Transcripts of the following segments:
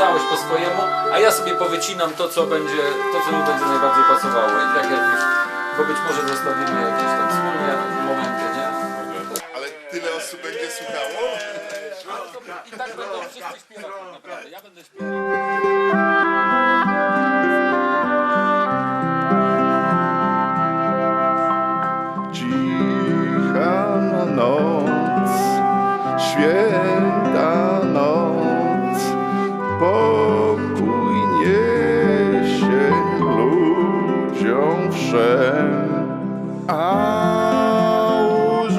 całość po swojemu, a ja sobie powycinam to, co będzie, to, co mi będzie najbardziej pasowało. I tak jakoś, bo być może zostawimy jakieś tam wspólne momenty, nie? Ale tyle osób będzie słuchało? I tak będą wszyscy śpiewać naprawdę. Ja będę śpiewał. Owszem, a u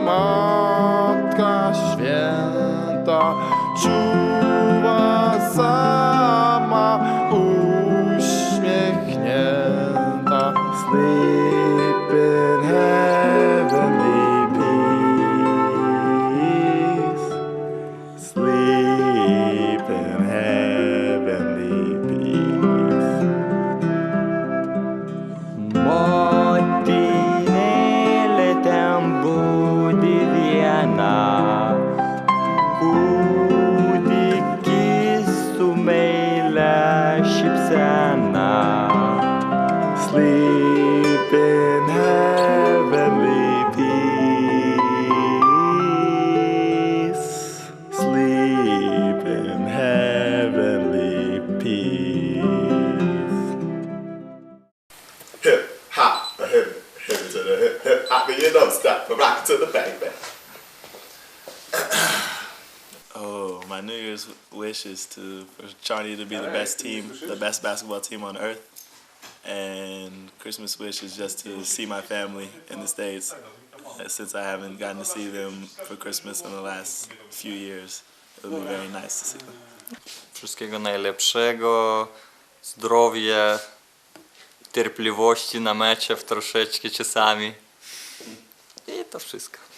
Matka Święta meile šypsena. Sleep in heavenly peace. Sleep in heavenly peace. hip hop, a hip hip to the hip hip hop, and you don't stop, rock to the bang. My New Year's wish is to for Charlie to be the best team, the best basketball team on earth. And Christmas wish is just to see my family in the States. uh, Since I haven't gotten to see them for Christmas in the last few years, it would be very nice to see them. Wszystkiego najlepszego, zdrowie, cierpliwości na meczach troszeczkę czasami. I to wszystko.